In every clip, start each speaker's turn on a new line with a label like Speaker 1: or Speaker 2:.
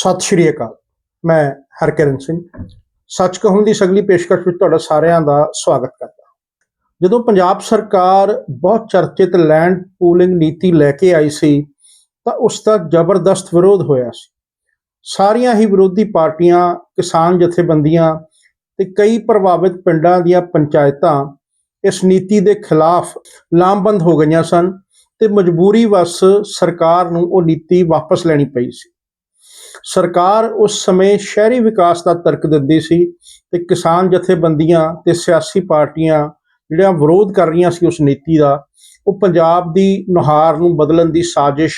Speaker 1: ਸਤਿ ਸ਼੍ਰੀ ਅਕਾਲ। ਮੈਂ ਹਰਕਿਰਨ ਸਿੰਘ। ਸੱਚ ਕਹੂੰ ਦੀ ਸਗਲੀ ਪੇਸ਼ਕਸ਼ ਵਿੱਚ ਤੁਹਾਡਾ ਸਾਰਿਆਂ ਦਾ ਸਵਾਗਤ ਕਰਦਾ ਜਦੋਂ ਪੰਜਾਬ ਸਰਕਾਰ ਬਹੁਤ ਚਰਚਿਤ ਲੈਂਡ ਪੂਲਿੰਗ ਨੀਤੀ ਲੈ ਕੇ ਆਈ ਸੀ, ਤਾਂ ਉਸ ਦਾ ਜ਼ਬਰਦਸਤ ਵਿਰੋਧ ਹੋਇਆ ਸੀ। ਸਾਰੀਆਂ ਹੀ ਵਿਰੋਧੀ ਪਾਰਟੀਆਂ, ਕਿਸਾਨ ਜਥੇਬੰਦੀਆਂ ਤੇ ਕਈ ਪ੍ਰਭਾਵਿਤ ਪਿੰਡਾਂ ਦੀਆਂ ਪੰਚਾਇਤਾਂ ਇਸ ਨੀਤੀ ਦੇ ਖਿਲਾਫ ਲਾਮਬੰਦ ਹੋ ਗਈਆਂ ਸਨ ਤੇ ਮਜਬੂਰੀ ਵਸ ਸਰਕਾਰ ਨੂੰ ਉਹ ਨੀਤੀ ਵਾਪਸ ਲੈਣੀ ਪਈ ਸੀ। ਸਰਕਾਰ ਉਸ ਸਮੇਂ ਸ਼ਹਿਰੀ ਵਿਕਾਸ ਦਾ ਤਰਕ ਦਿੰਦੀ ਸੀ ਤੇ ਕਿਸਾਨ ਜਥੇਬੰਦੀਆਂ ਤੇ ਸਿਆਸੀ ਪਾਰਟੀਆਂ ਜਿਹੜੀਆਂ ਵਿਰੋਧ ਕਰ ਰਹੀਆਂ ਸੀ ਉਸ ਨੀਤੀ ਦਾ, ਉਹ ਪੰਜਾਬ ਦੀ ਨੁਹਾਰ ਨੂੰ ਬਦਲਣ ਦੀ ਸਾਜ਼ਿਸ਼,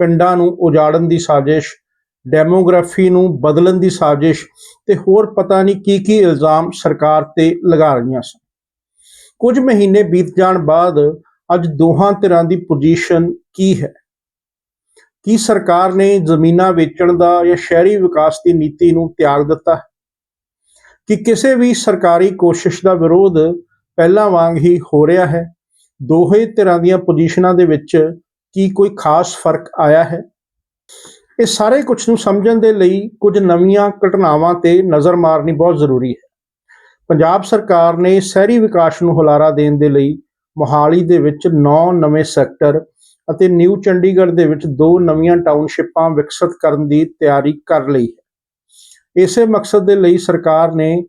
Speaker 1: ਪਿੰਡਾਂ ਨੂੰ ਉਜਾੜਨ ਦੀ ਸਾਜ਼ਿਸ਼, ਡੈਮੋਗ੍ਰਾਫੀ ਨੂੰ ਬਦਲਣ ਦੀ ਸਾਜ਼ਿਸ਼ ਤੇ ਹੋਰ ਪਤਾ ਨਹੀਂ ਕੀ ਕੀ ਇਲਜ਼ਾਮ ਸਰਕਾਰ ਤੇ ਲਗਾ ਰਹੀਆਂ ਸਨ। ਕੁਝ ਮਹੀਨੇ ਬੀਤ ਜਾਣ ਬਾਅਦ ਅੱਜ ਦੋਹਾਂ ਧਿਰਾਂ ਦੀ ਪੋਜੀਸ਼ਨ ਕੀ ਹੈ? ਕੀ ਸਰਕਾਰ ਨੇ ਜ਼ਮੀਨਾਂ ਵੇਚਣ ਦਾ ਜਾਂ ਸ਼ਹਿਰੀ ਵਿਕਾਸ ਦੀ ਨੀਤੀ ਨੂੰ ਤਿਆਗ ਦਿੱਤਾ? ਹੈ? ਕਿ ਕਿਸੇ ਵੀ ਸਰਕਾਰੀ ਕੋਸ਼ਿਸ਼ ਦਾ ਵਿਰੋਧ ਪਹਿਲਾਂ ਵਾਂਗ ਹੀ ਹੋ ਰਿਹਾ ਹੈ? ਦੋਹੇ ਧਿਰਾਂ ਦੀਆਂ ਪੋਜੀਸ਼ਨਾਂ ਦੇ ਵਿੱਚ ਕੀ ਕੋਈ ਖਾਸ ਫ਼ਰਕ ਆਇਆ ਹੈ? ਇਹ ਸਾਰੇ ਕੁਝ ਨੂੰ ਸਮਝਣ ਦੇ ਲਈ ਕੁਝ ਨਵੀਆਂ ਘਟਨਾਵਾਂ ਤੇ ਨਜ਼ਰ ਮਾਰਨੀ ਬਹੁਤ ਜ਼ਰੂਰੀ ਹੈ। ਪੰਜਾਬ ਸਰਕਾਰ ਨੇ ਸ਼ਹਿਰੀ ਵਿਕਾਸ ਨੂੰ ਹੁਲਾਰਾ ਦੇਣ ਦੇ ਲਈ ਮੋਹਾਲੀ ਦੇ ਵਿੱਚ 9 ਨਵੇਂ ਸੈਕਟਰ ਅਤੇ ਨਿਊ ਚੰਡੀਗੜ੍ਹ ਦੇ ਵਿੱਚ ਦੋ ਨਵੀਆਂ ਟਾਊਨਸ਼ਿਪਾਂ ਵਿਕਸਿਤ ਕਰਨ ਦੀ ਤਿਆਰੀ ਕਰ ਲਈ ਹੈ। ਇਸੇ ਮਕਸਦ ਦੇ ਲਈ ਸਰਕਾਰ ਨੇ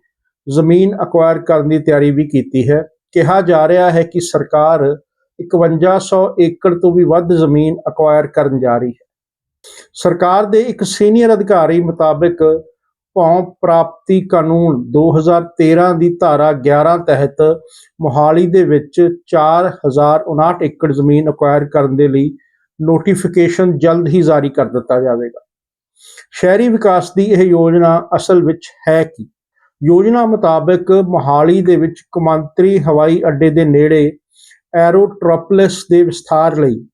Speaker 1: ਜ਼ਮੀਨ ਅਕਵਾਇਰ ਕਰਨ ਦੀ ਤਿਆਰੀ ਵੀ ਕੀਤੀ ਹੈ। ਕਿਹਾ ਜਾ ਰਿਹਾ ਹੈ ਕਿ ਸਰਕਾਰ 5100 ਏਕੜ ਤੋਂ ਵੀ ਵੱਧ ਜ਼ਮੀਨ ਅਕਵਾਇਰ ਕਰਨ ਜਾ ਰਹੀ ਹੈ। ਸਰਕਾਰ ਦੇ ਇੱਕ ਸੀਨੀਅਰ ਅਧਿਕਾਰੀ ਮੁਤਾਬਕ ਭੌਂ ਪ੍ਰਾਪਤੀ ਕਾਨੂੰਨ 2013 ਦੀ ਧਾਰਾ 11 ਤਹਿਤ ਮੋਹਾਲੀ ਦੇ ਵਿੱਚ 4059 ਏਕੜ ਜ਼ਮੀਨ ਅਕਵਾਇਰ ਕਰਨ ਦੇ ਲਈ ਨੋਟੀਫਿਕੇਸ਼ਨ ਜਲਦ ਹੀ ਜਾਰੀ ਕਰ ਦਿੱਤਾ ਜਾਵੇਗਾ। ਸ਼ਹਿਰੀ ਵਿਕਾਸ ਦੀ ਇਹ ਯੋਜਨਾ ਅਸਲ ਵਿੱਚ ਹੈ ਕੀ? ਯੋਜਨਾ ਮੁਤਾਬਕ ਮੋਹਾਲੀ ਦੇ ਵਿੱਚ ਕੌਮਾਂਤਰੀ ਹਵਾਈ ਅੱਡੇ ਦੇ ਨੇੜੇ ਐਰੋਟ੍ਰੋਪਲਿਸ ਦੇ ਵਿਸਥਾਰ ਲਈ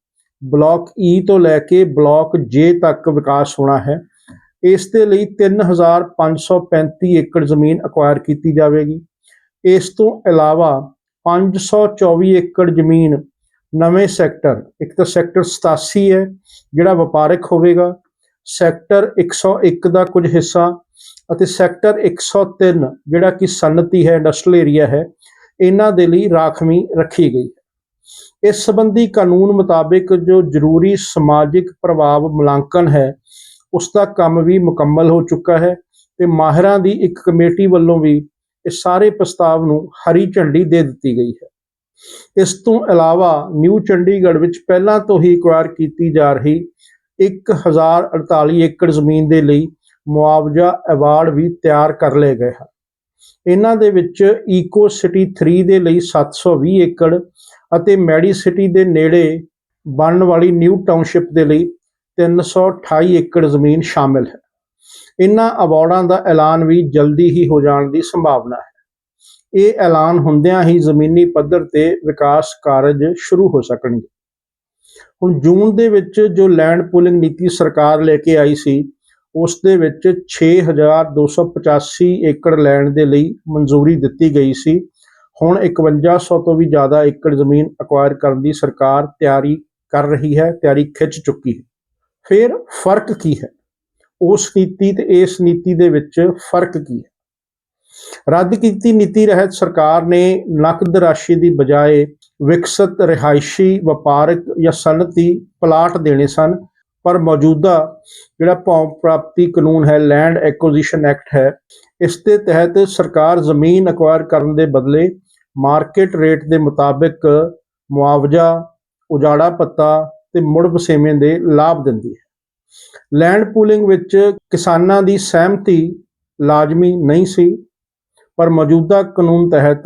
Speaker 1: ਬਲਾਕ ਈ ਤੋਂ ਲੈ ਕੇ ਬਲਾਕ ਜੇ ਤੱਕ ਵਿਕਾਸ ਹੋਣਾ ਹੈ। ਇਸ ਦੇ ਲਈ 3535 ਏਕੜ ਜ਼ਮੀਨ ਅਕਵਾਇਰ ਕੀਤੀ ਜਾਵੇਗੀ। ਇਸ ਤੋਂ ਇਲਾਵਾ 524 ਏਕੜ ਜ਼ਮੀਨ ਨਵੇਂ ਸੈਕਟਰ, ਇੱਕ ਤਾਂ ਸੈਕਟਰ 87 ਹੈ, ਜਿਹੜਾ ਵਪਾਰਕ ਹੋਵੇਗਾ। ਸੈਕਟਰ 101 ਦਾ ਕੁਝ ਹਿੱਸਾ ਅਤੇ ਸੈਕਟਰ 103 ਜਿਹੜਾ ਕਿ ਸਨਅਤੀ ਹੈ ਇੰਡਸਟਰੀਅਲ ਏਰੀਆ ਹੈ, ਇਹਨਾਂ ਦੇ ਲਈ ਰਾਖਵੀਂ ਰੱਖੀ ਗਈ ਹੈ। ਇਸ ਸੰਬੰਧੀ ਕਾਨੂੰਨ ਮੁਤਾਬਿਕ ਜੋ ਜ਼ਰੂਰੀ ਸਮਾਜਿਕ ਪ੍ਰਭਾਵ ਮੁਲਾਂਕਣ ਹੈ ਉਸ ਦਾ ਕੰਮ ਵੀ ਮੁਕੰਮਲ ਹੋ ਚੁੱਕਾ ਹੈ ਤੇ ਮਾਹਿਰਾਂ ਦੀ ਇੱਕ ਕਮੇਟੀ ਵੱਲੋਂ ਵੀ ਇਹ ਸਾਰੇ ਪ੍ਰਸਤਾਵ ਨੂੰ ਹਰੀ ਝੰਡੀ ਦੇ ਦਿੱਤੀ ਗਈ ਹੈ। ਇਸ ਤੋਂ ਇਲਾਵਾ ਨਿਊ ਚੰਡੀਗੜ੍ਹ ਵਿੱਚ ਪਹਿਲਾਂ ਤੋਂ ਹੀ ਅਕਵਾਇਰ ਕੀਤੀ ਜਾ ਰਹੀ 1048 ਏਕੜ ਜ਼ਮੀਨ ਦੇ ਲਈ ਮੁਆਵਜ਼ਾ ਅਵਾਰਡ ਵੀ ਤਿਆਰ ਕਰ ਲਏ ਗਏ ਹਨ। ਇਹਨਾਂ ਦੇ ਵਿੱਚ ਈਕੋ ਸਿਟੀ 3 ਦੇ ਲਈ 720 ਏਕੜ ਅਤੇ ਮੈਡੀ ਸਿਟੀ ਦੇ ਨੇੜੇ ਬਣਨ ਵਾਲੀ ਨਿਊ ਟਾਊਨਸ਼ਿਪ ਦੇ ਲਈ 328 ਏਕੜ ਜ਼ਮੀਨ ਸ਼ਾਮਿਲ ਹੈ। ਇਹਨਾਂ ਅਵਾਰਡਾਂ ਦਾ ਐਲਾਨ ਵੀ ਜਲਦੀ ਹੀ ਹੋ ਜਾਣ ਦੀ ਸੰਭਾਵਨਾ ਹੈ। ਇਹ ਐਲਾਨ ਹੁੰਦਿਆਂ ਹੀ ਜ਼ਮੀਨੀ ਪੱਧਰ ਤੇ ਵਿਕਾਸ ਕਾਰਜ ਸ਼ੁਰੂ ਹੋ ਸਕਣਗੇ। ਹੁਣ ਜੂਨ ਦੇ ਵਿੱਚ ਜੋ ਲੈਂਡ ਪੂਲਿੰਗ ਨੀਤੀ ਸਰਕਾਰ ਲੈ ਕੇ ਆਈ ਸੀ, ਉਸ ਦੇ ਵਿੱਚ 6285 ਏਕੜ ਲੈਂਡ ਦੇ ਲਈ ਮਨਜ਼ੂਰੀ ਦਿੱਤੀ ਗਈ ਸੀ। ਹੁਣ 5100 ਤੋਂ ਵੀ ਜ਼ਿਆਦਾ ਏਕੜ ਜ਼ਮੀਨ ਅਕਵਾਇਰ ਕਰਨ ਦੀ ਸਰਕਾਰ ਤਿਆਰੀ ਕਰ ਰਹੀ ਹੈ, ਤਿਆਰੀ ਖਿੱਚ ਚੁੱਕੀ ਹੈ। ਫਿਰ ਫ਼ਰਕ ਕੀ ਹੈ? ਉਸ ਨੀਤੀ ਤੇ ਇਸ ਨੀਤੀ ਦੇ ਵਿੱਚ ਫ਼ਰਕ ਕੀ ਹੈ? ਰੱਦ ਕੀਤੀ ਨੀਤੀ ਰਹਿਤ ਸਰਕਾਰ ਨੇ ਨਕਦ ਰਾਸ਼ੀ ਦੀ ਬਜਾਏ ਵਿਕਸਿਤ ਰਿਹਾਇਸ਼ੀ, ਵਪਾਰਕ ਜਾਂ ਸਨਅਤੀ ਪਲਾਟ ਦੇਣੇ ਸਨ, ਪਰ ਮੌਜੂਦਾ ਜਿਹੜਾ ਭੌਂ ਪ੍ਰਾਪਤੀ ਕਾਨੂੰਨ ਹੈ ਲੈਂਡ ਐਕੁਜੀਸ਼ਨ ਐਕਟ ਹੈ, ਇਸ ਦੇ ਤਹਿਤ ਸਰਕਾਰ ਜ਼ਮੀਨ ਅਕਵਾਇਰ ਕਰਨ ਦੇ ਬਦਲੇ ਮਾਰਕੀਟ ਰੇਟ ਦੇ ਮੁਤਾਬਿਕ ਮੁਆਵਜ਼ਾ, ਉਜਾੜਾ ਪੱਤਾ ਤੇ ਮੁੜ ਵਸੇਵੇਂ ਦੇ ਲਾਭ ਦਿੰਦੀ ਹੈ। ਲੈਂਡ ਪੂਲਿੰਗ ਵਿੱਚ ਕਿਸਾਨਾਂ ਦੀ ਸਹਿਮਤੀ ਲਾਜ਼ਮੀ ਨਹੀਂ ਸੀ, ਪਰ ਮੌਜੂਦਾ ਕਾਨੂੰਨ ਤਹਿਤ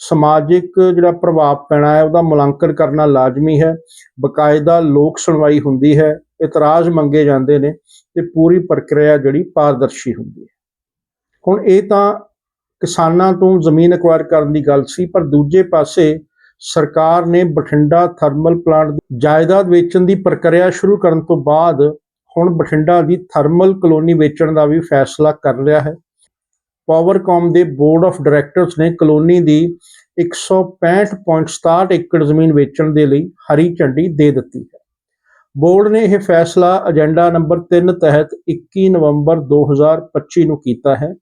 Speaker 1: ਸਮਾਜਿਕ ਜਿਹੜਾ ਪ੍ਰਭਾਵ ਪੈਣਾ ਹੈ, ਉਹਦਾ ਮੁਲਾਂਕਣ ਕਰਨਾ ਲਾਜ਼ਮੀ ਹੈ। ਬਕਾਇਦਾ ਲੋਕ ਸੁਣਵਾਈ ਹੁੰਦੀ ਹੈ, ਇਤਰਾਜ਼ ਮੰਗੇ ਜਾਂਦੇ ਨੇ ਤੇ ਪੂਰੀ ਪ੍ਰਕਿਰਿਆ ਜਿਹੜੀ ਪਾਰਦਰਸ਼ੀ ਹੁੰਦੀ ਹੈ। ਹੁਣ ਇਹ ਤਾਂ ਕਿਸਾਨਾਂ ਤੋਂ ਜ਼ਮੀਨ ਅਕਵਾਇਰ ਕਰਨ ਦੀ ਗੱਲ ਸੀ, ਪਰ ਦੂਜੇ ਪਾਸੇ ਸਰਕਾਰ ਨੇ ਬਠਿੰਡਾ ਥਰਮਲ ਪਲਾਂਟ ਦੀ ਜਾਇਦਾਦ ਵੇਚਣ ਦੀ ਪ੍ਰਕਿਰਿਆ ਸ਼ੁਰੂ ਕਰਨ ਤੋਂ ਬਾਅਦ ਹੁਣ ਬਠਿੰਡਾ ਦੀ ਥਰਮਲ ਕਲੋਨੀ ਵੇਚਣ ਦਾ ਵੀ ਫੈਸਲਾ ਕਰ ਲਿਆ ਹੈ। ਪਾਵਰਕਾਮ ਦੇ ਬੋਰਡ ਆਫ ਡਾਇਰੈਕਟਰਸ ਨੇ ਕਲੋਨੀ ਦੀ 165.67 ਏਕੜ ਜ਼ਮੀਨ ਵੇਚਣ ਦੇ ਲਈ ਹਰੀ ਝੰਡੀ ਦੇ ਦਿੱਤੀ ਹੈ। ਬੋਰਡ ਨੇ ਇਹ ਫੈਸਲਾ ਏਜੰਡਾ ਨੰਬਰ 3 ਤਹਿਤ 21 ਨਵੰਬਰ 2025 ਨੂੰ ਕੀਤਾ ਹੈ।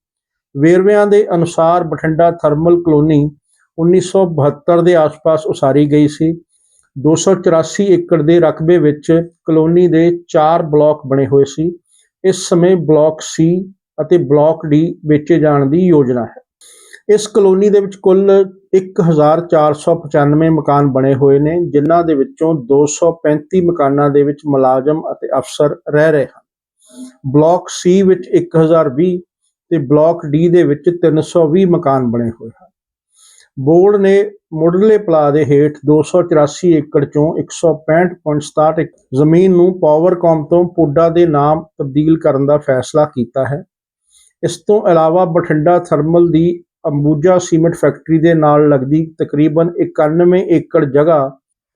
Speaker 1: ਵੇਰਵਿਆਂ ਦੇ ਅਨੁਸਾਰ ਬਠਿੰਡਾ ਥਰਮਲ ਕਲੋਨੀ 1972 ਦੇ ਆਸ-ਪਾਸ ਉਸਾਰੀ ਗਈ ਸੀ। 284 ਏਕੜ ਦੇ ਰਕਬੇ ਵਿੱਚ ਕਲੋਨੀ ਦੇ 4 ਬਲਾਕ ਬਣੇ ਹੋਏ ਸੀ। ਇਸ ਸਮੇਂ ਬਲਾਕ ਸੀ ਅਤੇ ਬਲਾਕ ਡੀ ਵੇਚੇ ਜਾਣ ਦੀ ਯੋਜਨਾ ਹੈ। ਇਸ ਕਲੋਨੀ ਦੇ ਵਿੱਚ ਕੁੱਲ 1495 ਮਕਾਨ ਬਣੇ ਹੋਏ ਨੇ, ਜਿਨ੍ਹਾਂ ਦੇ ਵਿੱਚੋਂ 235 ਮਕਾਨਾਂ ਦੇ ਵਿੱਚ ਮੁਲਾਜ਼ਮ ਅਤੇ ਅਫਸਰ ਰਹਿ ਰਹੇ ਹਨ। ਬਲਾਕ ਸੀ ਵਿੱਚ 1020 ਤੇ ਬਲਾਕ ਡੀ ਦੇ ਵਿੱਚ 320 ਮਕਾਨ ਬਣੇ ਹੋਏ ਹਨ। ਬੋਰਡ ਨੇ ਮੁੱਢਲੇ ਪਲਾ ਦੇ ਹੇਠ 284 ਏਕੜ ਚੋਂ 165.67 ਏਕੜ ਜ਼ਮੀਨ ਨੂੰ ਪਾਵਰਕਾਮ ਤੋਂ ਪੁੱਡਾ ਦੇ ਨਾਮ ਤਬਦੀਲ ਕਰਨ ਦਾ ਫੈਸਲਾ ਕੀਤਾ ਹੈ। ਇਸ ਤੋਂ ਇਲਾਵਾ ਬਠਿੰਡਾ ਥਰਮਲ ਦੀ ਅੰਬੂਜਾ ਸੀਮੈਂਟ ਫੈਕਟਰੀ ਦੇ ਨਾਲ ਲੱਗਦੀ ਤਕਰੀਬਨ 91 ਏਕੜ ਜਗ੍ਹਾ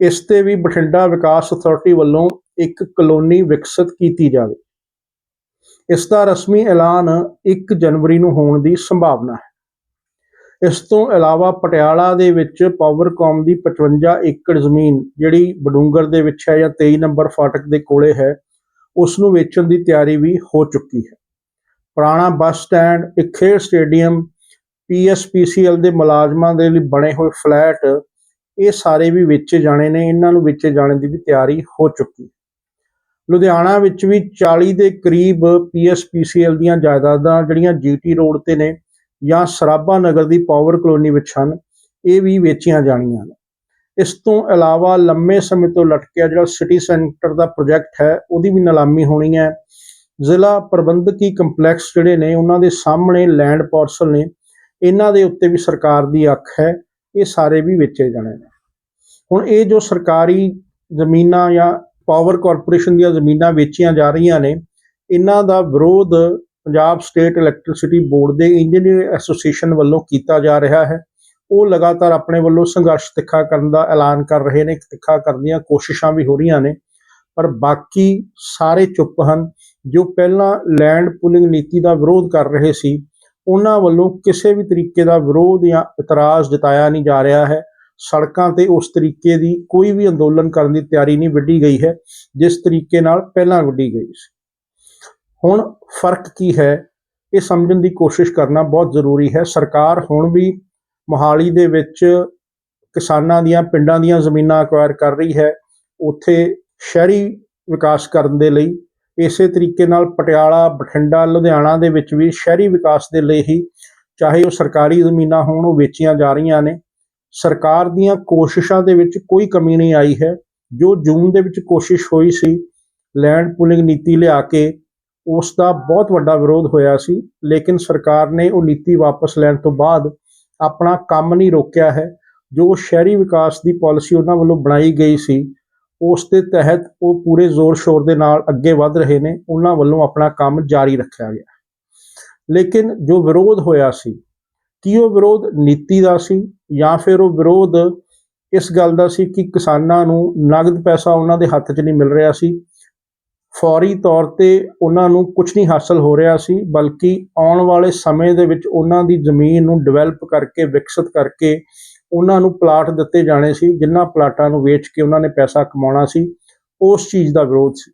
Speaker 1: ਇਸ ਤੇ ਵੀ ਬਠਿੰਡਾ ਵਿਕਾਸ ਅਥਾਰਟੀ ਵੱਲੋਂ ਇੱਕ ਕਲੋਨੀ ਵਿਕਸਿਤ ਕੀਤੀ ਜਾਵੇ। ਇਸ ਦਾ ਰਸਮੀ ਐਲਾਨ 1 ਜਨਵਰੀ ਨੂੰ ਹੋਣ ਦੀ ਸੰਭਾਵਨਾ ਹੈ। ਇਸ ਤੋਂ ਇਲਾਵਾ ਪਟਿਆਲਾ ਦੇ ਵਿੱਚ ਪਾਵਰਕਾਮ ਦੀ 55 ਏਕੜ ਜ਼ਮੀਨ ਜਿਹੜੀ ਬਡੂੰਗਰ ਦੇ ਵਿੱਚ ਹੈ ਜਾਂ 23 ਨੰਬਰ ਫਾਟਕ ਦੇ ਕੋਲੇ ਹੈ ਉਸ ਨੂੰ ਵੇਚਣ ਦੀ ਤਿਆਰੀ ਵੀ ਹੋ ਚੁੱਕੀ ਹੈ। ਪੁਰਾਣਾ ਬੱਸ ਸਟੈਂਡ ਇੱਕ ਖੇਡ ਸਟੇਡੀਅਮ ਪੀਐਸਪੀਸੀਐਲ ਦੇ ਮੁਲਾਜ਼ਮਾਂ ਦੇ ਲਈ ਬਣੇ ਹੋਏ ਫਲੈਟ, ਇਹ ਸਾਰੇ ਵੀ ਵੇਚੇ ਜਾਣੇ ਨੇ, ਇਹਨਾਂ ਨੂੰ ਵੇਚੇ ਜਾਣੇ ਦੀ ਵੀ ਤਿਆਰੀ ਹੋ ਚੁੱਕੀ ਲੁਧਿਆਣਾ ਵਿੱਚ ਵੀ 40 ਦੇ ਕਰੀਬ ਪੀਐਸਪੀਸੀਐਲ ਦੀਆਂ ਜਾਇਦਾਦਾਂ ਜਿਹੜੀਆਂ ਜੀਟੀ ਰੋਡ ਤੇ ਨੇ ਜਾਂ ਸਰਾਭਾ ਨਗਰ ਦੀ ਪਾਵਰ ਕਲੋਨੀ ਵਿੱਚ ਹਨ, ਇਹ ਵੀ ਵੇਚੀਆਂ ਜਾਣੀਆਂ ਨੇ ਇਸ ਤੋਂ ਇਲਾਵਾ ਲੰਮੇ ਸਮੇਂ ਤੋਂ ਲਟਕਿਆ ਜਿਹੜਾ ਸਿਟੀ ਸੈਂਟਰ ਦਾ ਪ੍ਰੋਜੈਕਟ ਹੈ, ਉਹਦੀ ਵੀ ਨਿਲਾਮੀ ਹੋਣੀ ਹੈ। ਜ਼ਿਲ੍ਹਾ ਪ੍ਰਬੰਧਕੀ ਕੰਪਲੈਕਸ ਜਿਹੜੇ ਨੇ, ਉਹਨਾਂ ਦੇ ਸਾਹਮਣੇ ਲੈਂਡ ਪਾਰਸਲ ਨੇ। ਇਹਨਾਂ ਦੇ ਉੱਤੇ ਵੀ ਸਰਕਾਰ ਦੀ ਅੱਖ ਹੈ, ਇਹ ਸਾਰੇ ਵੀ ਵੇਚੇ ਜਾਣੇ ਨੇ। ਹੁਣ ਇਹ ਜੋ ਸਰਕਾਰੀ ਜ਼ਮੀਨਾਂ ਜਾਂ ਪਾਵਰ ਕਾਰਪੋਰੇਸ਼ਨ ਦੀਆਂ ਜ਼ਮੀਨਾਂ ਵੇਚੀਆਂ ਜਾ ਰਹੀਆਂ ਨੇ, ਇਹਨਾਂ ਦਾ ਵਿਰੋਧ ਪੰਜਾਬ ਸਟੇਟ ਇਲੈਕਟ੍ਰਿਸਿਟੀ ਬੋਰਡ ਦੇ ਇੰਜੀਨੀਅਰ ਐਸੋਸੀਏਸ਼ਨ ਵੱਲੋਂ ਕੀਤਾ ਜਾ ਰਿਹਾ ਹੈ। ਉਹ ਲਗਾਤਾਰ ਆਪਣੇ ਵੱਲੋਂ ਸੰਘਰਸ਼ ਤਿੱਖਾ ਕਰਨ ਦਾ ਐਲਾਨ ਕਰ ਰਹੇ ਨੇ, ਤਿੱਖਾ ਕਰਨ ਦੀਆਂ ਕੋਸ਼ਿਸ਼ਾਂ ਵੀ ਹੋ ਰਹੀਆਂ ਨੇ, ਪਰ ਬਾਕੀ ਸਾਰੇ ਚੁੱਪ ਹਨ। ਜੋ ਪਹਿਲਾਂ ਲੈਂਡ ਪੁਲਿੰਗ ਨੀਤੀ ਦਾ ਵਿਰੋਧ ਕਰ ਰਹੇ ਸੀ, ਉਹਨਾਂ ਵੱਲੋਂ ਕਿਸੇ ਵੀ ਤਰੀਕੇ ਦਾ ਵਿਰੋਧ ਜਾਂ ਇਤਰਾਜ਼ ਜਤਾਇਆ ਨਹੀਂ ਜਾ ਰਿਹਾ ਹੈ। ਸੜਕਾਂ ਤੇ ਉਸ ਤਰੀਕੇ ਦੀ ਕੋਈ ਵੀ ਅੰਦੋਲਨ ਕਰਨ ਦੀ ਤਿਆਰੀ ਨਹੀਂ ਵਿੱਢੀ ਗਈ ਹੈ, ਜਿਸ ਤਰੀਕੇ ਨਾਲ ਪਹਿਲਾਂ ਵਿੱਢੀ ਗਈ ਸੀ। ਹੁਣ ਫ਼ਰਕ ਕੀ ਹੈ? ਇਹ ਸਮਝਣ ਦੀ ਕੋਸ਼ਿਸ਼ ਕਰਨਾ ਬਹੁਤ ਜ਼ਰੂਰੀ ਹੈ। ਸਰਕਾਰ ਹੁਣ ਵੀ ਮੋਹਾਲੀ ਦੇ ਵਿੱਚ ਕਿਸਾਨਾਂ ਦੀਆਂ, ਪਿੰਡਾਂ ਦੀਆਂ ਜ਼ਮੀਨਾਂ ਅਕਵਾਇਰ ਕਰ ਰਹੀ ਹੈ। ਉੱਥੇ ਸ਼ਹਿਰੀ ਵਿਕਾਸ ਕਰਨ ਦੇ ਲਈ, ਇਸੇ ਤਰੀਕੇ ਨਾਲ ਪਟਿਆਲਾ, ਬਠਿੰਡਾ, ਲੁਧਿਆਣਾ ਦੇ ਵਿੱਚ ਵੀ ਸ਼ਹਿਰੀ ਵਿਕਾਸ ਦੇ ਲਈ ਹੀ ਚਾਹੇ ਉਹ ਸਰਕਾਰੀ ਜ਼ਮੀਨਾਂ ਹੋਣ, ਉਹ ਵੇਚੀਆਂ ਜਾ ਰਹੀਆਂ ਨੇ। ਸਰਕਾਰ ਦੀਆਂ ਕੋਸ਼ਿਸ਼ਾਂ ਦੇ ਵਿੱਚ ਕੋਈ ਕਮੀ ਨਹੀਂ ਆਈ ਹੈ। ਜੋ ਜੂਨ ਦੇ ਵਿੱਚ ਕੋਸ਼ਿਸ਼ ਹੋਈ ਸੀ, ਲੈਂਡ ਪੁਲਿੰਗ ਨੀਤੀ ਲਿਆ ਕੇ ਉਸ ਦਾ ਬਹੁਤ ਵੱਡਾ ਵਿਰੋਧ ਹੋਇਆ ਸੀ, ਲੇਕਿਨ ਸਰਕਾਰ ਨੇ ਉਹ ਨੀਤੀ ਵਾਪਸ ਲੈਣ ਤੋਂ ਬਾਅਦ ਆਪਣਾ ਕੰਮ ਨਹੀਂ ਰੋਕਿਆ ਹੈ। ਜੋ ਸ਼ਹਿਰੀ ਵਿਕਾਸ ਦੀ ਪਾਲਿਸੀ ਉਹਨਾਂ ਵੱਲੋਂ ਬਣਾਈ ਗਈ ਸੀ, ਉਸ ਦੇ ਤਹਿਤ ਉਹ ਪੂਰੇ ਜ਼ੋਰ ਸ਼ੋਰ ਦੇ ਨਾਲ ਅੱਗੇ ਵਧ ਰਹੇ ਨੇ, ਉਹਨਾਂ ਵੱਲੋਂ ਆਪਣਾ ਕੰਮ ਜਾਰੀ ਰੱਖਿਆ ਗਿਆ। ਲੇਕਿਨ ਜੋ ਵਿਰੋਧ ਹੋਇਆ ਸੀ, ਕੀ ਉਹ ਵਿਰੋਧ ਨੀਤੀ ਦਾ ਸੀ ਜਾਂ ਫਿਰ ਉਹ ਵਿਰੋਧ ਇਸ ਗੱਲ ਦਾ ਸੀ ਕਿ ਕਿਸਾਨਾਂ ਨੂੰ ਨਗਦ ਪੈਸਾ ਉਹਨਾਂ ਦੇ ਹੱਥ 'ਚ ਨਹੀਂ ਮਿਲ ਰਿਹਾ ਸੀ? ਫੌਰੀ ਤੌਰ ਤੇ ਉਹਨਾਂ ਨੂੰ ਕੁਝ ਨਹੀਂ ਹਾਸਲ ਹੋ ਰਿਹਾ ਸੀ, ਬਲਕਿ ਆਉਣ ਵਾਲੇ ਸਮੇਂ ਦੇ ਵਿੱਚ ਉਹਨਾਂ ਦੀ ਜ਼ਮੀਨ ਨੂੰ ਡਿਵੈਲਪ ਕਰਕੇ, ਵਿਕਸਿਤ ਕਰਕੇ ਉਹਨਾਂ ਨੂੰ ਪਲਾਟ ਦਿੱਤੇ ਜਾਣੇ ਸੀ ਜਿਨ੍ਹਾਂ ਪਲਾਟਾਂ ਨੂੰ ਵੇਚ ਕੇ ਉਹਨਾਂ ਨੇ ਪੈਸਾ ਕਮਾਉਣਾ ਸੀ, ਉਸ ਚੀਜ਼ ਦਾ ਵਿਰੋਧ ਸੀ।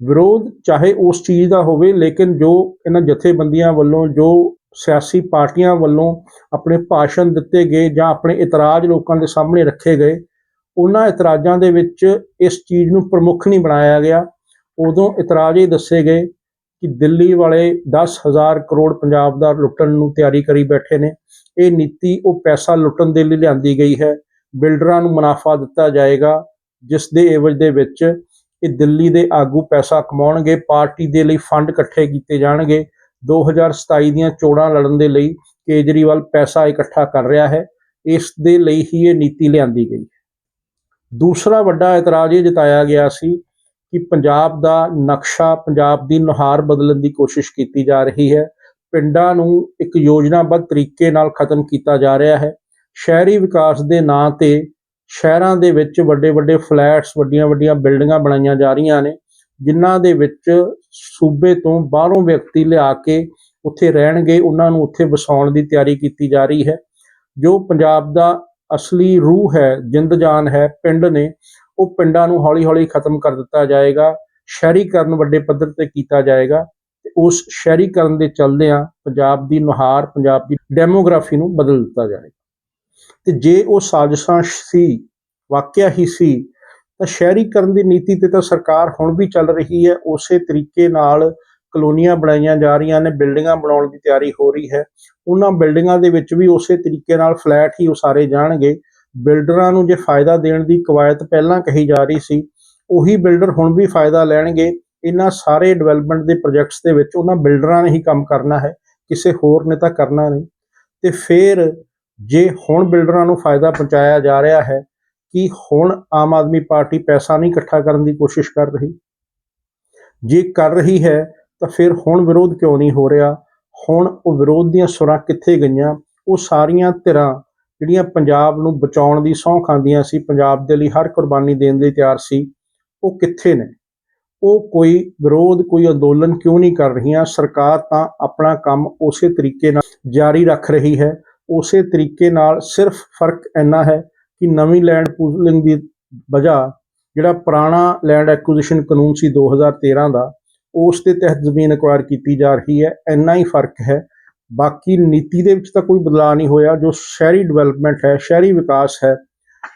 Speaker 1: ਵਿਰੋਧ ਚਾਹੇ ਉਸ ਚੀਜ਼ ਦਾ ਹੋਵੇ, ਲੇਕਿਨ ਜੋ ਇਹਨਾਂ ਜਥੇਬੰਦੀਆਂ ਵੱਲੋਂ, ਜੋ ਸਿਆਸੀ ਪਾਰਟੀਆਂ ਵੱਲੋਂ ਆਪਣੇ ਭਾਸ਼ਣ ਦਿੱਤੇ ਗਏ ਜਾਂ ਆਪਣੇ ਇਤਰਾਜ਼ ਲੋਕਾਂ ਦੇ ਸਾਹਮਣੇ ਰੱਖੇ ਗਏ, ਉਹਨਾਂ ਇਤਰਾਜ਼ਾਂ ਦੇ ਵਿੱਚ ਇਸ ਚੀਜ਼ ਨੂੰ ਪ੍ਰਮੁੱਖ ਨਹੀਂ ਬਣਾਇਆ ਗਿਆ। ਉਦੋਂ ਇਤਰਾਜ਼ ਇਹ ਦੱਸੇ ਗਏ ਕਿ ਦਿੱਲੀ ਵਾਲੇ 10000 ਕਰੋੜ ਪੰਜਾਬ ਦਾ ਲੁੱਟਣ ਨੂੰ ਤਿਆਰੀ ਕਰੀ ਬੈਠੇ ਨੇ। ਇਹ ਨੀਤੀ ਉਹ ਪੈਸਾ ਲੁੱਟਣ ਦੇ ਲਈ ਲਿਆਂਦੀ ਗਈ ਹੈ। ਬਿਲਡਰਾਂ ਨੂੰ ਮੁਨਾਫਾ ਦਿੱਤਾ ਜਾਏਗਾ, ਜਿਸ ਦੇ ਏਵਜ ਦੇ ਵਿੱਚ ਇਹ ਦਿੱਲੀ ਦੇ ਆਗੂ ਪੈਸਾ ਕਮਾਉਣਗੇ, ਪਾਰਟੀ ਦੇ ਲਈ ਫੰਡ ਇਕੱਠੇ ਕੀਤੇ ਜਾਣਗੇ। 2027 ਦੀਆਂ ਚੋਣਾਂ ਲੜਨ ਦੇ ਲਈ ਕੇਜਰੀਵਾਲ ਪੈਸਾ ਇਕੱਠਾ ਕਰ ਰਿਹਾ ਹੈ। ਇਸ ਦੇ ਲਈ ਹੀ ਇਹ ਨੀਤੀ ਲਿਆਂਦੀ ਗਈ ਦੂਸਰਾ ਵੱਡਾ ਇਤਰਾਜ਼ ਇਹ ਜਤਾਇਆ ਗਿਆ ਸੀ ਕਿ ਪੰਜਾਬ ਦਾ ਨਕਸ਼ਾ, ਪੰਜਾਬ ਦੀ ਨੁਹਾਰ ਬਦਲਣ ਦੀ ਕੋਸ਼ਿਸ਼ ਕੀਤੀ ਜਾ ਰਹੀ ਹੈ। ਪਿੰਡਾਂ ਨੂੰ ਇੱਕ ਯੋਜਨਾਬੱਧ ਤਰੀਕੇ ਨਾਲ ਖਤਮ ਕੀਤਾ ਜਾ ਰਿਹਾ ਹੈ। ਸ਼ਹਿਰੀ ਵਿਕਾਸ ਦੇ ਨਾਂ ਤੇ ਸ਼ਹਿਰਾਂ ਦੇ ਵਿੱਚ ਵੱਡੇ ਵੱਡੇ ਫਲੈਟਸ ਵੱਡੀਆਂ ਵੱਡੀਆਂ ਬਿਲਡਿੰਗਾਂ ਬਣਾਈਆਂ ਜਾ ਰਹੀਆਂ ਨੇ, ਜਿਨ੍ਹਾਂ ਦੇ ਵਿੱਚ ਸੂਬੇ ਤੋਂ ਬਾਹਰੋਂ ਵਿਅਕਤੀ ਲਿਆ ਕੇ ਉੱਥੇ ਰਹਿਣਗੇ, ਉਹਨਾਂ ਨੂੰ ਉੱਥੇ ਵਸਾਉਣ ਦੀ ਤਿਆਰੀ ਕੀਤੀ ਜਾ ਰਹੀ ਹੈ। ਜੋ ਪੰਜਾਬ ਦਾ ਅਸਲੀ ਰੂਹ ਹੈ ਜਿੰਦ ਜਾਨ ਹੈ, ਪਿੰਡ ਨੇ ਉਹ ਪਿੰਡਾਂ ਨੂੰ ਹੌਲੀ-ਹੌਲੀ ਖਤਮ ਕਰ ਦਿੱਤਾ ਜਾਏਗਾ, ਸ਼ਹਿਰੀਕਰਨ ਵੱਡੇ ਪੱਧਰ ਤੇ ਕੀਤਾ ਜਾਏਗਾ ਤੇ ਉਸ ਸ਼ਹਿਰੀਕਰਨ ਦੇ ਚੱਲਦਿਆਂ ਪੰਜਾਬ ਦੀ ਨੁਹਾਰ, ਪੰਜਾਬ ਦੀ ਡੈਮੋਗ੍ਰਾਫੀ ਨੂੰ ਬਦਲ ਦਿੱਤਾ ਜਾਏਗਾ। ਤੇ ਜੇ ਉਹ ਸਾਜ਼ਿਸ਼ਾਂ ਸੀ ਵਾਕਿਆ ਹੀ ਸੀ, ਤਾਂ ਸ਼ਹਿਰੀਕਰਨ ਦੀ ਨੀਤੀ ਤੇ ਤਾਂ ਸਰਕਾਰ ਹੁਣ ਵੀ ਚੱਲ ਰਹੀ ਹੈ, ਉਸੇ ਤਰੀਕੇ ਨਾਲ ਕਲੋਨੀਆਂ ਬਣਾਈਆਂ ਜਾ ਰਹੀਆਂ ਨੇ, ਬਿਲਡਿੰਗਾਂ ਬਣਾਉਣ ਦੀ ਤਿਆਰੀ ਹੋ ਰਹੀ ਹੈ, ਉਹਨਾਂ ਬਿਲਡਿੰਗਾਂ ਦੇ ਵਿੱਚ ਵੀ ਉਸੇ ਤਰੀਕੇ ਨਾਲ ਫਲੈਟ ਹੀ ਉਸਾਰੇ ਜਾਣਗੇ ਬਿਲਡਰਾਂ ਨੂੰ ਜੇ ਫਾਇਦਾ ਦੇਣ ਦੀ ਕਵਾਇਤ ਪਹਿਲਾਂ ਕਹੀ ਜਾ ਰਹੀ ਸੀ, ਉਹੀ ਬਿਲਡਰ ਹੁਣ ਵੀ ਫਾਇਦਾ ਲੈਣਗੇ। ਇਹਨਾਂ ਸਾਰੇ ਡਿਵੈਲਪਮੈਂਟ ਦੇ ਪ੍ਰੋਜੈਕਟਸ ਦੇ ਵਿੱਚ ਉਹਨਾਂ ਬਿਲਡਰਾਂ ਨੇ ਹੀ ਕੰਮ ਕਰਨਾ ਹੈ, ਕਿਸੇ ਹੋਰ ਨੇ ਤਾਂ ਕਰਨਾ ਨਹੀਂ। ਤੇ ਫਿਰ ਜੇ ਹੁਣ ਬਿਲਡਰਾਂ ਨੂੰ ਫਾਇਦਾ ਪਹੁੰਚਾਇਆ ਜਾ ਰਿਹਾ ਹੈ, ਕਿ ਹੁਣ ਆਮ ਆਦਮੀ ਪਾਰਟੀ ਪੈਸਾ ਨਹੀਂ ਇਕੱਠਾ ਕਰਨ ਦੀ ਕੋਸ਼ਿਸ਼ ਕਰ ਰਹੀ? ਜੇ ਕਰ ਰਹੀ ਹੈ, ਤਾਂ ਫਿਰ ਹੁਣ ਵਿਰੋਧ ਕਿਉਂ ਨਹੀਂ ਹੋ ਰਿਹਾ? ਹੁਣ ਉਹ ਵਿਰੋਧ ਦੀਆਂ ਸੁਰਾਂ ਕਿੱਥੇ ਗਈਆਂ? ਉਹ ਸਾਰੀਆਂ ਧਿਰਾਂ ਜਿਹੜੀਆਂ ਪੰਜਾਬ ਨੂੰ ਬਚਾਉਣ ਦੀ ਸਹੁੰ ਖਾਂਦੀਆਂ ਸੀ, ਪੰਜਾਬ ਦੇ ਲਈ ਹਰ ਕੁਰਬਾਨੀ ਦੇਣ ਲਈ ਤਿਆਰ ਸੀ, ਉਹ ਕਿੱਥੇ ਨੇ? ਉਹ ਕੋਈ ਵਿਰੋਧ, ਕੋਈ ਅੰਦੋਲਨ ਕਿਉਂ ਨਹੀਂ ਕਰ ਰਹੀਆਂ? ਸਰਕਾਰ ਤਾਂ ਆਪਣਾ ਕੰਮ ਉਸੇ ਤਰੀਕੇ ਨਾਲ ਜਾਰੀ ਰੱਖ ਰਹੀ ਹੈ। ਉਸੇ ਤਰੀਕੇ ਨਾਲ ਸਿਰਫ ਫ਼ਰਕ ਇੰਨਾ ਹੈ ਕਿ ਨਵੀਂ ਲੈਂਡ ਪੂਲਿੰਗ ਦੀ ਵਜ੍ਹਾ ਜਿਹੜਾ ਪੁਰਾਣਾ ਲੈਂਡ ਐਕੁਜੀਸ਼ਨ ਕਾਨੂੰਨ ਸੀ 2013 ਦਾ, ਉਸ ਦੇ ਤਹਿਤ ਜ਼ਮੀਨ ਅਕਵਾਇਰ ਕੀਤੀ ਜਾ ਰਹੀ ਹੈ। ਇੰਨਾ ਹੀ ਫ਼ਰਕ ਹੈ ਬਾਕੀ ਨੀਤੀ ਦੇ ਵਿੱਚ ਤਾਂ ਕੋਈ ਬਦਲਾਅ ਨਹੀਂ ਹੋਇਆ। ਜੋ ਸ਼ਹਿਰੀ ਡਿਵੈਲਪਮੈਂਟ ਹੈ, ਸ਼ਹਿਰੀ ਵਿਕਾਸ ਹੈ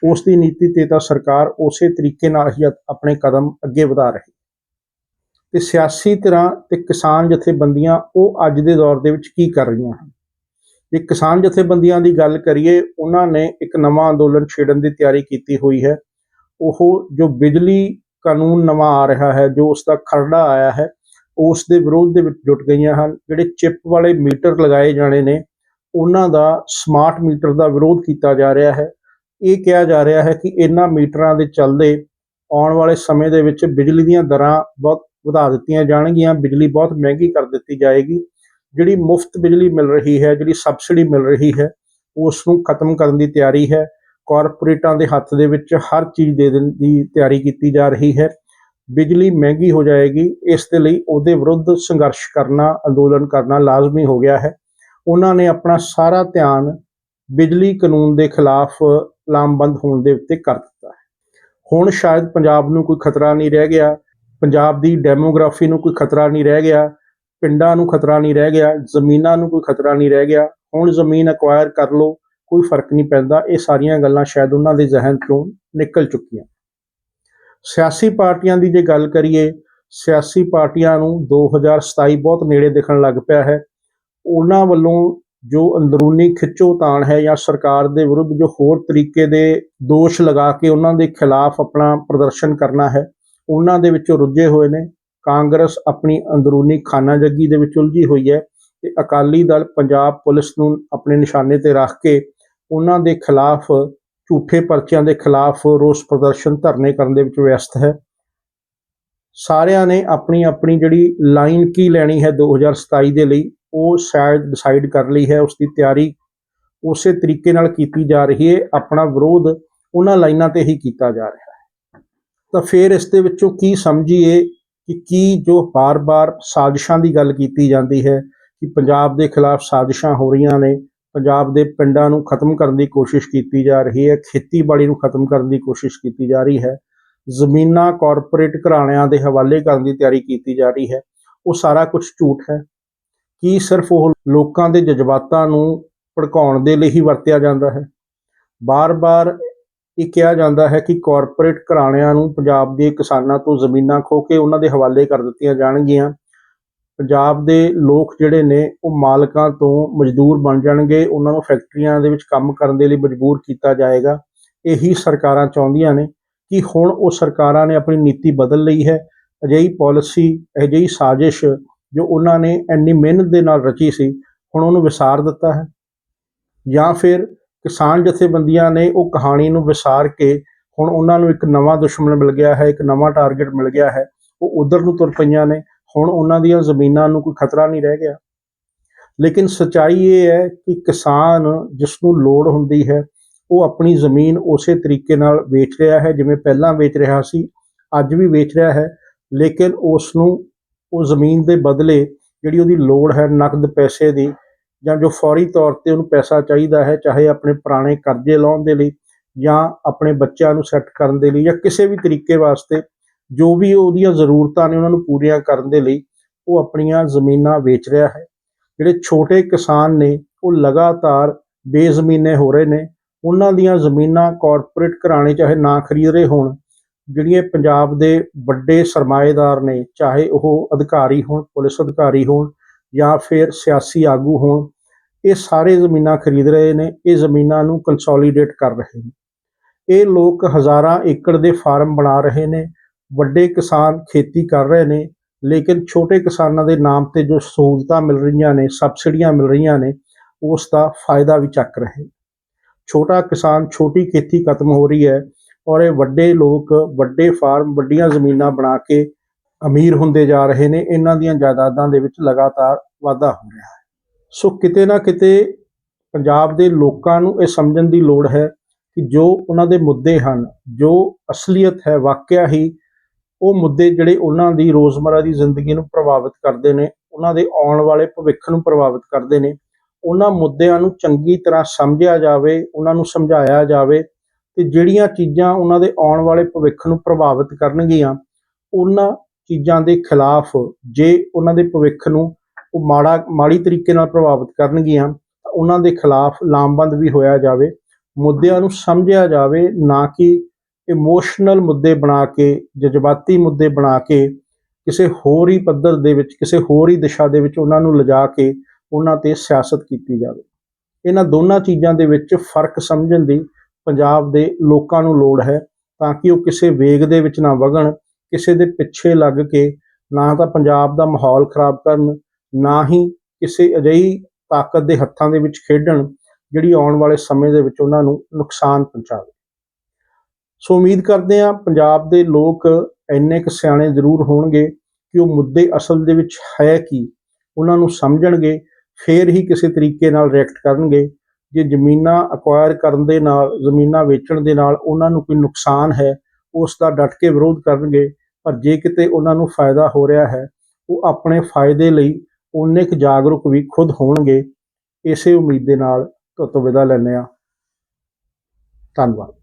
Speaker 1: ਉਸ ਦੀ ਨੀਤੀ ਤੇ ਤਾਂ ਸਰਕਾਰ ਉਸੇ ਤਰੀਕੇ ਨਾਲ ਹੀ ਆਪਣੇ ਕਦਮ ਅੱਗੇ ਵਧਾ ਰਹੀ ਤੇ ਸਿਆਸੀ ਤਰ੍ਹਾਂ ਤੇ ਕਿਸਾਨ ਜਥੇਬੰਦੀਆਂ ਉਹ ਅੱਜ ਦੇ ਦੌਰ ਦੇ ਵਿੱਚ ਕੀ ਕਰ ਰਹੀਆਂ ਹਨ? ਜੇ ਕਿਸਾਨ ਜਥੇਬੰਦੀਆਂ ਦੀ ਗੱਲ ਕਰੀਏ, ਉਹਨਾਂ ਨੇ ਇੱਕ ਨਵਾਂ ਅੰਦੋਲਨ ਛੇੜਨ ਦੀ ਤਿਆਰੀ ਕੀਤੀ ਹੋਈ ਹੈ। ਉਹ ਜੋ ਬਿਜਲੀ ਕਾਨੂੰਨ ਨਵਾਂ ਆ ਰਿਹਾ ਹੈ, ਜੋ ਉਸ ਦਾ ਖਰੜਾ ਆਇਆ ਹੈ ਉਸ ਦੇ ਵਿਰੋਧ ਦੇ ਵਿੱਚ ਜੁਟ ਗਈਆਂ ਹਨ। ਜਿਹੜੇ ਚਿਪ ਵਾਲੇ ਮੀਟਰ ਲਗਾਏ ਜਾਣੇ ਨੇ, ਉਹਨਾਂ ਦਾ ਸਮਾਰਟ ਮੀਟਰ ਦਾ ਵਿਰੋਧ ਕੀਤਾ ਜਾ ਰਿਹਾ ਹੈ। ਇਹ ਕਿਹਾ ਜਾ ਰਿਹਾ ਹੈ ਕਿ ਇਹਨਾਂ ਮੀਟਰਾਂ ਦੇ ਚੱਲਦੇ ਆਉਣ ਵਾਲੇ ਸਮੇਂ ਦੇ ਵਿੱਚ ਬਿਜਲੀ ਦੀਆਂ ਦਰਾਂ ਬਹੁਤ ਵਧਾ ਦਿੱਤੀਆਂ ਜਾਣਗੀਆਂ। ਬਿਜਲੀ ਬਹੁਤ ਮਹਿੰਗੀ ਕਰ ਦਿੱਤੀ ਜਾਏਗੀ। ਜਿਹੜੀ ਮੁਫਤ ਬਿਜਲੀ ਮਿਲ ਰਹੀ ਹੈ, ਜਿਹੜੀ ਸਬਸਿਡੀ ਮਿਲ ਰਹੀ ਹੈ, ਉਸ ਨੂੰ ਖਤਮ ਕਰਨ ਦੀ ਤਿਆਰੀ ਹੈ। ਕਾਰਪੋਰੇਟਾਂ ਦੇ ਹੱਥ ਦੇ ਵਿੱਚ ਹਰ ਚੀਜ਼ ਦੇ ਦੇਣ ਦੀ ਤਿਆਰੀ ਕੀਤੀ ਜਾ ਰਹੀ ਹੈ। ਬਿਜਲੀ ਮਹਿੰਗੀ ਹੋ ਜਾਏਗੀ, ਇਸ ਦੇ ਲਈ ਉਹਦੇ ਵਿਰੁੱਧ ਸੰਘਰਸ਼ ਕਰਨਾ, ਅੰਦੋਲਨ ਕਰਨਾ ਲਾਜ਼ਮੀ ਹੋ ਗਿਆ ਹੈ। ਉਹਨਾਂ ਨੇ ਆਪਣਾ ਸਾਰਾ ਧਿਆਨ ਬਿਜਲੀ ਕਾਨੂੰਨ ਦੇ ਖਿਲਾਫ ਲਾਮਬੰਦ ਹੋਣ ਦੇ ਉੱਤੇ ਕਰ ਦਿੱਤਾ ਹੈ। ਹੁਣ ਸ਼ਾਇਦ ਪੰਜਾਬ ਨੂੰ ਕੋਈ ਖਤਰਾ ਨਹੀਂ ਰਹਿ ਗਿਆ, ਪੰਜਾਬ ਦੀ ਡੈਮੋਗ੍ਰਾਫੀ ਨੂੰ ਕੋਈ ਖਤਰਾ ਨਹੀਂ ਰਹਿ ਗਿਆ, ਪਿੰਡਾਂ ਨੂੰ ਖਤਰਾ ਨਹੀਂ ਰਹਿ ਗਿਆ, ਜ਼ਮੀਨਾਂ ਨੂੰ ਕੋਈ ਖਤਰਾ ਨਹੀਂ ਰਹਿ ਗਿਆ, ਹੁਣ ਜ਼ਮੀਨ ਅਕਵਾਇਰ ਕਰ ਲਓ, ਕੋਈ ਫ਼ਰਕ ਨਹੀਂ ਪੈਂਦਾ, ਇਹ ਸਾਰੀਆਂ ਗੱਲਾਂ ਸ਼ਾਇਦ ਉਹਨਾਂ ਦੇ ਜ਼ਿਹਨ ਤੋਂ ਨਿਕਲ ਚੁੱਕੀਆਂ। ਸਿਆਸੀ ਪਾਰਟੀਆਂ ਦੀ ਜੇ ਗੱਲ ਕਰੀਏ, ਸਿਆਸੀ ਪਾਰਟੀਆਂ ਨੂੰ 2027 ਬਹੁਤ ਨੇੜੇ ਦਿਖਣ ਲੱਗ ਪਿਆ ਹੈ। ਉਹਨਾਂ ਵੱਲੋਂ ਜੋ ਅੰਦਰੂਨੀ ਖਿੱਚੋਤਾਣ ਹੈ ਜਾਂ ਸਰਕਾਰ ਦੇ ਵਿਰੁੱਧ ਜੋ ਹੋਰ ਤਰੀਕੇ ਦੇ ਦੋਸ਼ ਲਗਾ ਕੇ ਉਹਨਾਂ ਦੇ ਖਿਲਾਫ ਆਪਣਾ ਪ੍ਰਦਰਸ਼ਨ ਕਰਨਾ ਹੈ, ਉਹਨਾਂ ਦੇ ਵਿੱਚੋਂ ਰੁੱਝੇ ਹੋਏ ਨੇ। ਕਾਂਗਰਸ ਆਪਣੀ ਅੰਦਰੂਨੀ ਖਾਨਾਜੱਗੀ ਦੇ ਵਿੱਚ ਉਲਝੀ ਹੋਈ ਹੈ ਤੇ ਅਕਾਲੀ ਦਲ ਪੰਜਾਬ ਪੁਲਿਸ ਨੂੰ ਆਪਣੇ ਨਿਸ਼ਾਨੇ ਤੇ ਰੱਖ ਕੇ ਉਹਨਾਂ ਦੇ ਖਿਲਾਫ ਝੂਠੇ ਪਰਚਿਆਂ ਦੇ ਖਿਲਾਫ ਰੋਸ ਪ੍ਰਦਰਸ਼ਨ ਧਰਨੇ ਕਰਨ ਦੇ ਵਿੱਚ ਵਿਅਸਤ ਹੈ। ਸਾਰਿਆਂ ਨੇ ਆਪਣੀ ਆਪਣੀ ਜਿਹੜੀ ਲਾਈਨ ਕੀ ਲੈਣੀ ਹੈ 2027 ਦੇ ਲਈ, ਉਹ ਸ਼ਾਇਦ ਡਿਸਾਈਡ ਕਰ ਲਈ ਹੈ ਉਸ ਦੀ ਤਿਆਰੀ ਉਸੇ ਤਰੀਕੇ ਨਾਲ ਕੀਤੀ ਜਾ ਰਹੀ ਹੈ, ਆਪਣਾ ਵਿਰੋਧ ਉਹਨਾਂ ਲਾਈਨਾਂ ਤੇ ਹੀ ਕੀਤਾ ਜਾ ਰਿਹਾ ਹੈ। ਤਾਂ ਫਿਰ ਇਸ ਦੇ ਵਿੱਚੋਂ ਕੀ ਸਮਝੀਏ ਕਿ ਕੀ ਜੋ ਬਾਰ-ਬਾਰ ਸਾਜ਼ਿਸ਼ਾਂ ਦੀ ਗੱਲ ਕੀਤੀ ਜਾਂਦੀ ਹੈ ਕਿ ਪੰਜਾਬ ਦੇ ਖਿਲਾਫ ਸਾਜ਼ਿਸ਼ਾਂ ਹੋ ਰਹੀਆਂ ਨੇ ਪੰਜਾਬ ਦੇ ਪਿੰਡਾਂ ਨੂੰ ਖਤਮ ਕਰਨ ਦੀ ਕੋਸ਼ਿਸ਼ ਕੀਤੀ ਜਾ ਰਹੀ ਹੈ, ਖੇਤੀਬਾੜੀ ਨੂੰ ਖਤਮ ਕਰਨ ਦੀ ਕੋਸ਼ਿਸ਼ ਕੀਤੀ ਜਾ ਰਹੀ ਹੈ। ਜ਼ਮੀਨਾਂ ਕਾਰਪੋਰੇਟ ਘਰਾਣਿਆਂ ਦੇ ਹਵਾਲੇ ਕਰਨ ਦੀ ਤਿਆਰੀ ਕੀਤੀ ਜਾ ਰਹੀ ਹੈ। ਉਹ ਸਾਰਾ ਕੁਝ ਝੂਠ ਹੈ। ਕੀ ਸਿਰਫ ਉਹ ਲੋਕਾਂ ਦੇ ਜਜ਼ਬਾਤਾਂ ਨੂੰ ਭੜਕਾਉਣ ਦੇ ਲਈ ਹੀ ਵਰਤਿਆ ਜਾਂਦਾ ਹੈ? ਬਾਰ-ਬਾਰ ਇਹ ਕਿਹਾ ਜਾਂਦਾ ਹੈ ਕਿ ਕਾਰਪੋਰੇਟ ਘਰਾਣਿਆਂ ਨੂੰ ਪੰਜਾਬ ਦੇ ਕਿਸਾਨਾਂ ਤੋਂ ਜ਼ਮੀਨਾਂ ਖੋ ਕੇ ਉਹਨਾਂ ਦੇ ਹਵਾਲੇ ਕਰ ਦਿੱਤੀਆਂ ਜਾਣਗੀਆਂ। ਪੰਜਾਬ ਦੇ ਲੋਕ ਜਿਹੜੇ ਨੇ, ਉਹ ਮਾਲਕਾਂ ਤੋਂ ਮਜ਼ਦੂਰ ਬਣ ਜਾਣਗੇ। ਉਹਨਾਂ ਨੂੰ ਫੈਕਟਰੀਆਂ ਦੇ ਵਿੱਚ ਕੰਮ ਕਰਨ ਦੇ ਲਈ ਮਜਬੂਰ ਕੀਤਾ ਜਾਏਗਾ। ਇਹੀ ਸਰਕਾਰਾਂ ਚਾਹੁੰਦੀਆਂ ਨੇ ਕਿ ਹੁਣ ਉਹ ਸਰਕਾਰਾਂ ਨੇ ਆਪਣੀ ਨੀਤੀ ਬਦਲ ਲਈ ਹੈ। ਅਜਿਹੀ ਪਾਲਿਸੀ, ਅਜਿਹੀ ਸਾਜ਼ਿਸ਼ ਜੋ ਉਹਨਾਂ ਨੇ ਇੰਨੀ ਮਿਹਨਤ ਦੇ ਨਾਲ ਰਚੀ ਸੀ, ਹੁਣ ਉਹਨੂੰ ਵਿਸਾਰ ਦਿੱਤਾ ਹੈ। ਜਾਂ ਫਿਰ ਕਿਸਾਨ ਜਥੇਬੰਦੀਆਂ ਨੇ ਉਹ ਕਹਾਣੀ ਨੂੰ ਵਿਸਾਰ ਕੇ ਹੁਣ ਉਹਨਾਂ ਨੂੰ ਇੱਕ ਨਵਾਂ ਦੁਸ਼ਮਣ ਮਿਲ ਗਿਆ ਹੈ, ਇੱਕ ਨਵਾਂ ਟਾਰਗੇਟ ਮਿਲ ਗਿਆ ਹੈ। ਉਹ ਉਧਰ ਨੂੰ ਤੁਰ ਪਈਆਂ ਨੇ। ਹੁਣ ਉਹਨਾਂ ਦੀਆਂ ਜ਼ਮੀਨਾਂ ਨੂੰ ਕੋਈ ਖਤਰਾ ਨਹੀਂ ਰਹਿ ਗਿਆ। ਲੇਕਿਨ ਸਚਾਈ ਇਹ ਹੈ ਕਿ ਕਿਸਾਨ ਜਿਸ ਨੂੰ ਲੋੜ ਹੁੰਦੀ ਹੈ, ਉਹ ਆਪਣੀ ਜ਼ਮੀਨ ਉਸੇ ਤਰੀਕੇ ਨਾਲ ਵੇਚ ਰਿਹਾ ਹੈ ਜਿਵੇਂ ਪਹਿਲਾਂ ਵੇਚ ਰਿਹਾ ਸੀ, ਅੱਜ ਵੀ ਵੇਚ ਰਿਹਾ ਹੈ, ਲੇਕਿਨ ਉਸ ਨੂੰ ਉਹ ਜ਼ਮੀਨ ਦੇ ਬਦਲੇ ਜਿਹੜੀ ਉਹਦੀ ਲੋੜ ਹੈ ਨਕਦ ਪੈਸੇ ਦੀ ਜਾਂ ਜੋ ਫੌਰੀ ਤੌਰ ਤੇ ਉਹਨੂੰ ਪੈਸਾ ਚਾਹੀਦਾ ਹੈ, ਚਾਹੇ ਆਪਣੇ ਪੁਰਾਣੇ ਕਰਜ਼ੇ ਲਾਉਣ ਦੇ ਲਈ ਜਾਂ ਆਪਣੇ ਬੱਚਿਆਂ ਨੂੰ ਸੈੱਟ ਕਰਨ ਦੇ ਲਈ ਜਾਂ ਕਿਸੇ ਵੀ ਤਰੀਕੇ ਵਾਸਤੇ ਜੋ ਵੀ ਉਹਦੀਆਂ ਜ਼ਰੂਰਤਾਂ ਨੇ ਉਹਨਾਂ ਨੂੰ ਪੂਰੀਆਂ ਕਰਨ ਦੇ ਲਈ ਉਹ ਆਪਣੀਆਂ ਜ਼ਮੀਨਾਂ ਵੇਚ ਰਿਹਾ ਹੈ। ਜਿਹੜੇ ਛੋਟੇ ਕਿਸਾਨ ਨੇ, ਉਹ ਲਗਾਤਾਰ ਬੇਜ਼ਮੀਨੇ ਹੋ ਰਹੇ ਨੇ। ਉਹਨਾਂ ਦੀਆਂ ਜ਼ਮੀਨਾਂ ਕਾਰਪੋਰੇਟ ਘਰਾਣੇ ਚਾਹੇ ਨਾ ਖਰੀਦ ਰਹੇ ਹੋਣ, ਜਿਹੜੀਆਂ ਪੰਜਾਬ ਦੇ ਵੱਡੇ ਸਰਮਾਏਦਾਰ ਨੇ, ਚਾਹੇ ਉਹ ਅਧਿਕਾਰੀ ਹੋਣ, ਪੁਲਿਸ ਅਧਿਕਾਰੀ ਹੋਣ ਜਾਂ ਫਿਰ ਸਿਆਸੀ ਆਗੂ ਹੋਣ, ਇਹ ਸਾਰੇ ਜ਼ਮੀਨਾਂ ਖਰੀਦ ਰਹੇ ਨੇ। ਇਹ ਜ਼ਮੀਨਾਂ ਨੂੰ ਕੰਸੋਲੀਡੇਟ ਕਰ ਰਹੇ ਨੇ। ਇਹ ਲੋਕ ਹਜ਼ਾਰਾਂ ਏਕੜ ਦੇ ਫਾਰਮ ਬਣਾ ਰਹੇ ਨੇ। ਵੱਡੇ ਕਿਸਾਨ ਖੇਤੀ ਕਰ ਰਹੇ ਨੇ, ਲੇਕਿਨ ਛੋਟੇ ਕਿਸਾਨਾਂ ਦੇ ਨਾਮ ਤੇ ਜੋ ਸਹੂਲਤਾਂ ਮਿਲ ਰਹੀਆਂ ਨੇ, ਸਬਸਿਡੀਆਂ ਮਿਲ ਰਹੀਆਂ ਨੇ, ਉਸ ਦਾ ਫਾਇਦਾ ਵੀ ਚੱਕ ਰਹੇ ਛੋਟਾ ਕਿਸਾਨ ਛੋਟੀ ਖੇਤੀ ਖਤਮ ਹੋ ਰਹੀ ਹੈ ਔਰ ਇਹ ਵੱਡੇ ਲੋਕ, ਵੱਡੇ ਫਾਰਮ, ਵੱਡੀਆਂ ਜ਼ਮੀਨਾਂ ਬਣਾ ਕੇ ਅਮੀਰ ਹੁੰਦੇ ਜਾ ਰਹੇ ਨੇ, ਇਹਨਾਂ ਦੀਆਂ ਜਾਇਦਾਦਾਂ ਦੇ ਵਿੱਚ ਲਗਾਤਾਰ ਵਾਧਾ ਹੋ ਰਿਹਾ ਹੈ। ਸੋ ਕਿਤੇ ਨਾ ਕਿਤੇ ਪੰਜਾਬ ਦੇ ਲੋਕਾਂ ਨੂੰ ਇਹ ਸਮਝਣ ਦੀ ਲੋੜ ਹੈ ਕਿ ਜੋ ਉਹਨਾਂ ਦੇ ਮੁੱਦੇ ਹਨ, ਜੋ ਅਸਲੀਅਤ ਹੈ, ਵਾਕਿਆ ਹੀ ਉਹ ਮੁੱਦੇ ਜਿਹੜੇ ਉਹਨਾਂ ਦੀ ਰੋਜ਼ਮਰਾ ਦੀ ਜ਼ਿੰਦਗੀ ਨੂੰ ਪ੍ਰਭਾਵਿਤ ਕਰਦੇ ਨੇ, ਉਹਨਾਂ ਦੇ ਆਉਣ ਵਾਲੇ ਭਵਿੱਖ ਨੂੰ ਪ੍ਰਭਾਵਿਤ ਕਰਦੇ ਨੇ, ਉਹਨਾਂ ਮੁੱਦਿਆਂ ਨੂੰ ਚੰਗੀ ਤਰ੍ਹਾਂ ਸਮਝਿਆ ਜਾਵੇ, ਉਹਨਾਂ ਨੂੰ ਸਮਝਾਇਆ ਜਾਵੇ ਤੇ ਜਿਹੜੀਆਂ ਚੀਜ਼ਾਂ ਉਹਨਾਂ ਦੇ ਆਉਣ ਵਾਲੇ ਭਵਿੱਖ ਨੂੰ ਪ੍ਰਭਾਵਿਤ ਕਰਨਗੀਆਂ, ਉਹਨਾਂ ਚੀਜ਼ਾਂ ਦੇ ਖਿਲਾਫ ਜੇ ਉਹਨਾਂ ਦੇ ਭਵਿੱਖ ਨੂੰ ਉਹ ਮਾੜਾ, ਮਾੜੀ ਤਰੀਕੇ ਨਾਲ ਪ੍ਰਭਾਵਿਤ ਕਰਨਗੀਆਂ, ਤਾਂ ਉਹਨਾਂ ਦੇ ਖਿਲਾਫ ਲਾਮਬੰਦ ਵੀ ਹੋਇਆ ਜਾਵੇ, ਮੁੱਦਿਆਂ ਨੂੰ ਸਮਝਿਆ ਜਾਵੇ, ਨਾ ਕਿ ਇਮੋਸ਼ਨਲ ਮੁੱਦੇ ਬਣਾ ਕੇ, ਜਜ਼ਬਾਤੀ ਮੁੱਦੇ ਬਣਾ ਕੇ, ਕਿਸੇ ਹੋਰ ਹੀ ਪੱਧਰ ਦੇ ਵਿੱਚ, ਕਿਸੇ ਹੋਰ ਹੀ ਦਿਸ਼ਾ ਦੇ ਵਿੱਚ ਉਹਨਾਂ ਨੂੰ ਲਿਜਾ ਕੇ ਉਹਨਾਂ ਤੇ ਸਿਆਸਤ ਕੀਤੀ ਜਾਵੇ। ਇਹਨਾਂ ਦੋਨਾਂ ਚੀਜ਼ਾਂ ਦੇ ਵਿੱਚ ਫ਼ਰਕ ਸਮਝਣ ਦੀ ਪੰਜਾਬ ਦੇ ਲੋਕਾਂ ਨੂੰ ਲੋੜ ਹੈ ਤਾਂ ਕਿ ਉਹ ਕਿਸੇ ਵੇਗ ਦੇ ਵਿੱਚ ਨਾ ਵਗਣ, ਕਿਸੇ ਦੇ ਪਿੱਛੇ ਲੱਗ ਕੇ ਨਾ ਤਾਂ ਪੰਜਾਬ ਦਾ ਮਾਹੌਲ ਖਰਾਬ ਕਰਨ, ਨਾ ਹੀ ਕਿਸੇ ਅਜਿਹੀ ਤਾਕਤ ਦੇ ਹੱਥਾਂ ਦੇ ਵਿੱਚ ਖੇਡਣ ਜਿਹੜੀ ਆਉਣ ਵਾਲੇ ਸਮੇਂ ਦੇ ਵਿੱਚ ਉਹਨਾਂ ਨੂੰ ਨੁਕਸਾਨ ਪਹੁੰਚਾਵੇ। ਸੋ ਉਮੀਦ ਕਰਦੇ ਹਾਂ ਪੰਜਾਬ ਦੇ ਲੋਕ ਇੰਨੇ ਕੁ ਸਿਆਣੇ ਜ਼ਰੂਰ ਹੋਣਗੇ ਕਿ ਉਹ ਮੁੱਦੇ ਅਸਲ ਦੇ ਵਿੱਚ ਹੈ ਕੀ, ਉਹਨਾਂ ਨੂੰ ਸਮਝਣਗੇ, ਫੇਰ ਹੀ ਕਿਸੇ ਤਰੀਕੇ ਨਾਲ ਰਿਐਕਟ ਕਰਨਗੇ। ਜੇ ਜ਼ਮੀਨਾਂ ਅਕਵਾਇਰ ਕਰਨ ਦੇ ਨਾਲ, ਜ਼ਮੀਨਾਂ ਵੇਚਣ ਦੇ ਨਾਲ ਉਹਨਾਂ ਨੂੰ ਕੋਈ ਨੁਕਸਾਨ ਹੈ, ਉਸ ਦਾ ਡਟ ਕੇ ਵਿਰੋਧ ਕਰਨਗੇ, ਪਰ ਜੇ ਕਿਤੇ ਉਹਨਾਂ ਨੂੰ ਫਾਇਦਾ ਹੋ ਰਿਹਾ ਹੈ, ਉਹ ਆਪਣੇ ਫਾਇਦੇ ਲਈ ਉਨੇ ਕੁ ਜਾਗਰੂਕ ਵੀ ਖੁਦ ਹੋਣਗੇ। ਇਸੇ ਉਮੀਦ ਦੇ ਨਾਲ ਤੁਹਾਡੇ ਤੋਂ ਵਿਦਾ ਲੈਂਦੇ ਹਾਂ। ਧੰਨਵਾਦ।